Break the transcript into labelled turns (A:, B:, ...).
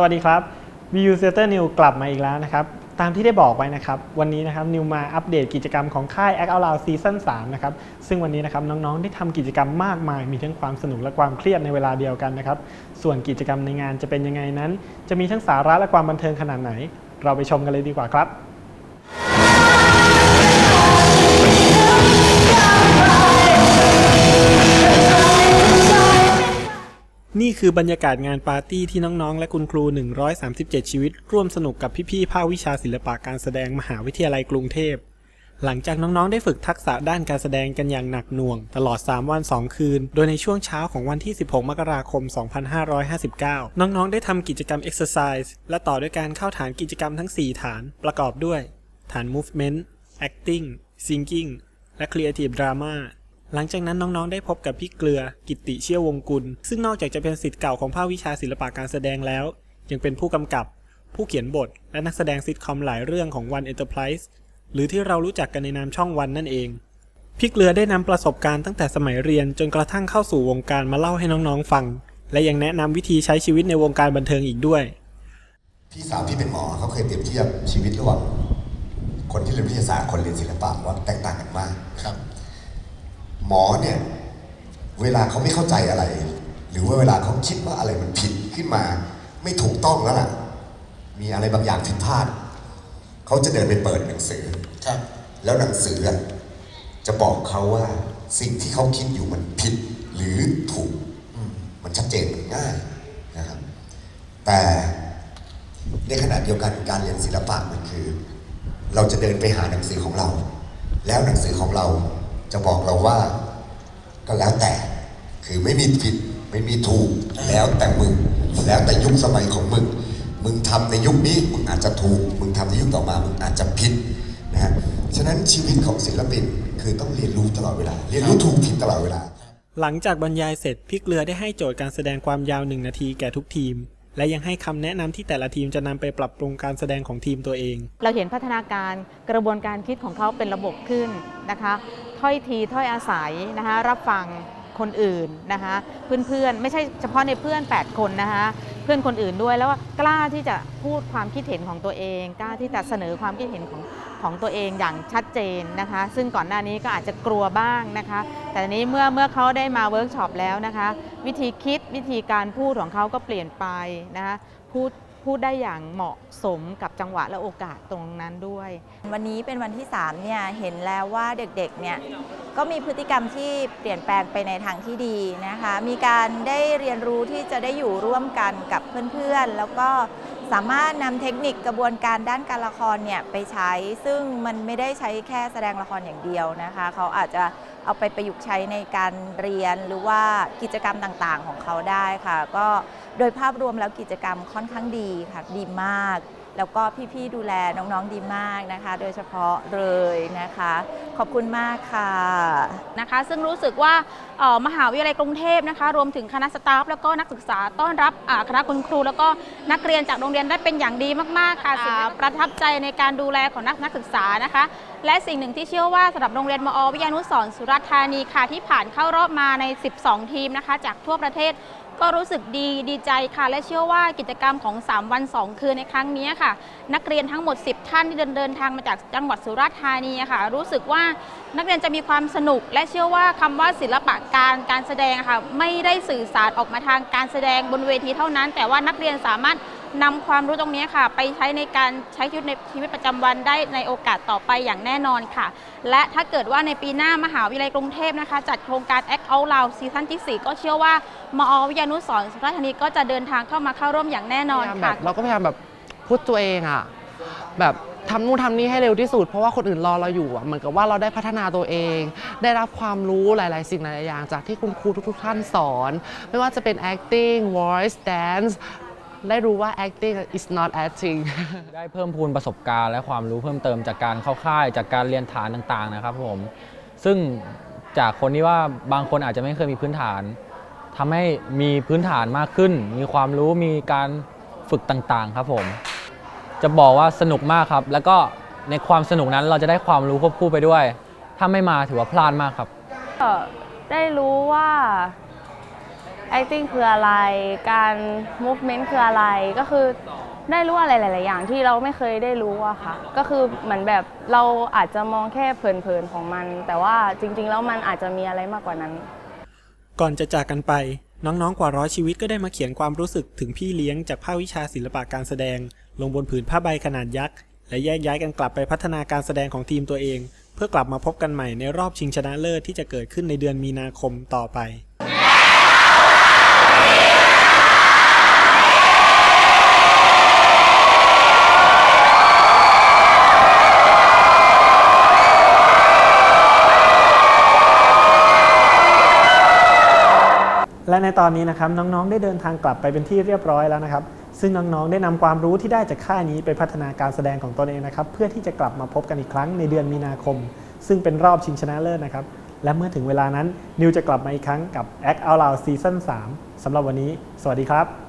A: สวัสดีครับ VU Theater New กลับมาอีกแล้วนะครับ ตามที่ได้บอกไว้นะครับ วันนี้นะครับนิวมาอัปเดตกิจกรรมของค่าย Act Out Loud Season 3นะครับ ซึ่งวันนี้นะครับน้องๆ ได้ทำกิจกรรมมากมาย มีทั้งความสนุกและความเครียดในเวลาเดียวกันนะครับ ส่วนกิจกรรมในงานจะเป็นยังไงนั้น จะมีทั้งสาระและความบันเทิงขนาดไหน เราไปชมกันเลยดีกว่าครับ นี่คือบรรยากาศงานปาร์ตี้ที่น้องๆ และคุณครู 137 ชีวิต ร่วมสนุกกับพี่ๆ ภาควิชาศิลปะการแสดงมหาวิทยาลัยกรุงเทพ หลังจากน้องๆ ได้ฝึกทักษะด้านการแสดงกันอย่างหนักหน่วง ตลอด 3 วัน 2 คืน โดยในช่วงเช้าของวันที่ 16 มกราคม 2559 น้องๆ ได้ทำกิจกรรม Exercise และต่อด้วยการเข้าฐานกิจกรรมทั้ง 4 ฐาน ประกอบด้วย ฐาน Movement Acting Singing และ Creative Drama หลังจากนั้นน้องๆได้พบกับพี่เกลือ กิติเชี่ยววงกุล ซึ่งนอกจากจะเป็นศิษย์เก่าของภาควิชาศิลปะการแสดงแล้ว ยังเป็นผู้กำกับ ผู้เขียนบท และนักแสดงซิทคอมหลายเรื่องของ One Enterprise หรือที่เรารู้จักกันในนามช่องวันนั่นเองพี่เกลือได้นำประสบการณ์ตั้งแต่สมัยเรียนจนกระทั่งเข้าสู่วงการมาเล่าให้น้องๆฟัง และยังแนะนำวิธีใช้ชีวิตในวงการบันเทิงอีกด้วย
B: พี่สาวพี่เป็นหมอเขาเคยเปรียบเทียบชีวิตระหว่างคนที่เรียนวิทยาศาสตร์คนเรียนศิลปะว่าแตกต่างกันมาก หมอเนี่ยเวลาเขาไม่เข้าใจอะไร หรือว่าเวลาเขาคิดว่าอะไรมันผิดขึ้นมา ไม่ถูกต้องแล้วล่ะ มีอะไรบางอย่างผิดพลาดเขาจะเดินไปเปิดหนังสือ
C: ครับ
B: แล้วหนังสืออะจะบอกเขาว่าสิ่งที่เขาคิดอยู่มันผิดหรือถูกอืมมันชัดเจนมันง่ายนะครับ แต่ในขณะเดียวกันการเรียนศิลปะมันคือ เราจะเดินไปหาหนังสือของเรา แล้วหนังสือของเรา จะบอกเราว่าก็แล้วแต่ คือไม่มีผิดไม่มีถูกแล้วแต่มึง แล้วแต่ยุคสมัยของมึง มึงทำในยุคนี้มึงอาจจะถูก มึงทำในยุคต่อมามึงอาจจะผิดนะฮะฉะนั้นชีวิตของศิลปินคือต้องเรียนรู้ตลอดเวลา เรียนรู้ถูกผิดตลอดเวลา
A: หลังจากบรรยายเสร็จพี่เกลือได้ให้โจทย์การแสดงความยาวหนึ่งนาทีแก่ทุกทีม และยังให้คำแนะนำที่แต่ละทีมจะนำไปปรับปรุงการแสดงของทีมตัวเอง
D: เราเห็นพัฒนาการกระบวนการคิดของเขาเป็นระบบขึ้นนะคะ ถ้อยทีถ้อยอาศัยนะคะรับฟังคนอื่นนะคะเพื่อนๆ ไม่ใช่เฉพาะในเพื่อน 8 คนนะคะเพื่อนคนอื่นด้วยแล้วกล้าที่จะพูดความคิดเห็นของตัวเอง กล้าที่จะเสนอความคิดเห็นของของตัวเองอย่างชัดเจนนะคะ ซึ่งก่อนหน้านี้ก็อาจจะกลัวบ้างนะคะ แต่นี้เมื่อเมื่อเขาได้มาเวิร์กช็อปแล้วนะคะ วิธีคิดวิธีการพูดของเขาก็เปลี่ยนไปนะคะพูด พูดได้อย่างเหมาะสมกับจังหวะและโอกาสตรงนั้นด้วย
E: วันนี้เป็นวันที่3เนี่ยเห็นแล้วว่าเด็กๆเนี่ยก็มีพฤติกรรมที่เปลี่ยนแปลงไปในทางที่ดีนะคะ มีการได้เรียนรู้ที่จะได้อยู่ร่วมกันกับเพื่อนๆ แล้วก็สามารถนำเทคนิคกระบวนการด้านการละครเนี่ยไปใช้ ซึ่งมันไม่ได้ใช้แค่แสดงละครอย่างเดียวนะคะ เขาอาจจะ เอาไปประยุกต์ใช้ในการเรียนหรือว่ากิจกรรมต่างๆของเขาได้ค่ะ ก็โดยภาพรวมแล้วกิจกรรมค่อนข้างดีค่ะดีมาก แล้วก็พี่ๆดูแลน้องๆดีมากนะคะ โดยเฉพาะเลยนะคะ ขอบคุณมากค่ะ
F: นะคะ ซึ่งรู้สึกว่าเอ่อมหาวิทยาลัยกรุงเทพนะคะ รวมถึงคณะสตาฟแล้วก็นักศึกษาต้อนรับอ่าคณะคุณครู แล้วก็นักเรียนจากโรงเรียนได้เป็นอย่างดีมากๆค่ะสิ่งที่ประทับใจในการดูแลของนักนักศึกษานะคะ และสิ่งหนึ่งที่เชื่อว่าสำหรับโรงเรียนมอวิทยานุสรณ์สุราษฎร์ธานีค่ะที่ผ่านเข้ารอบมาใน 12 ทีมนะคะ จากทั่วประเทศ ก็รู้สึกดีดีใจค่ะ และเชื่อว่ากิจกรรมของ 3 วัน 2 คืนในครั้งนี้ค่ะ นักเรียนทั้งหมด 10 ท่านที่เดินเดินทางมาจากจังหวัดสุราษฎร์ธานีค่ะ รู้สึกว่านักเรียนจะมีความสนุก และเชื่อว่าคำว่าศิลปะการการแสดงค่ะ ไม่ได้สื่อสารออกมาทางการแสดงบนเวทีเท่านั้น แต่ว่านักเรียนสามารถ นำความรู้ตรงนี้ค่ะ ไปใช้ในการใช้ชีวิตในชีวิตประจำวันได้ในโอกาสต่อไปอย่างแน่นอนค่ะ และถ้าเกิดว่าในปีหน้ามหาวิทยาลัยกรุงเทพนะคะ จัดโครงการ Act Out Loud ซีซั่นที่ 4 ก็เชื่อว่ามอวิทยานุสรณ์สุราษฎร์ธานีก็จะเดินทางเข้ามาเข้าร่วมอย่างแน่นอน
G: พยายามแบ
F: ค่ะ
G: บเราก็พยายามแบบพุทตัวเองอะแบบทำนู่นทำนี่ให้เร็วที่สุด เพราะว่าคนอื่นรอเราอยู่อะเหมือนกับว่าเราได้พัฒนาตัวเอง ได้รับความรู้หลาย ๆ สิ่งหลายๆอย่างจากที่คุณครูทุก ๆ ท่านสอน ไม่ว่าจะเป็น acting voice dance ได้รู้ว่า acting is not acting
H: ได้เพิ่มพูนประสบการณ์และความรู้เพิ่มเติมจากการเข้าค่าย จากการเรียนฐานต่างๆนะครับผมซึ่งจากคนที่ว่าบางคนอาจจะไม่เคยมีพื้นฐานทำให้มีพื้นฐานมากขึ้น มีความรู้มีการฝึกต่างๆครับผม จะบอกว่าสนุกมากครับ แล้วก็ในความสนุกนั้นเราจะได้ความรู้ควบคู่ไปด้วย ถ้าไม่มาถือว่าพลาดมากครับ
I: ก็ได้รู้ว่า
C: acting คืออะไร การ movement คืออะไร ก็คือได้รู้อะไรหลาย ๆ อย่างที่เราไม่เคยได้รู้อะค่ะ ก็คือเหมือนแบบเราอาจจะมองแค่เผิน ๆ ของมัน แต่ว่าจริง ๆ แล้วมันอาจจะมีอะไรมากกว่านั้น
A: ก่อนจะจากกันไป น้อง ๆ กว่าร้อยชีวิตก็ได้มาเขียนความรู้สึกถึงพี่เลี้ยงจากภาควิชาศิลปะการแสดง ลงบนผืนผ้าใบขนาดยักษ์ และแยกย้ายกันกลับไปพัฒนาการแสดงของทีมตัวเอง เพื่อกลับมาพบกันใหม่ในรอบชิงชนะเลิศที่จะเกิดขึ้นในเดือนมีนาคมต่อไป และในตอนนี้นะครับน้องๆ ได้เดินทางกลับไปเป็นที่เรียบร้อยแล้วนะครับ ซึ่งน้องๆ ได้นำความรู้ที่ได้จากค่ายนี้ไปพัฒนาการแสดงของตนเองนะครับ เพื่อที่จะกลับมาพบกันอีกครั้งในเดือนมีนาคม ซึ่งเป็นรอบชิงชนะเลิศนะครับ และเมื่อถึงเวลานั้นนิวจะกลับมาอีกครั้งกับ Act Out Loud Season 3สำหรับวันนี้ สวัสดีครับ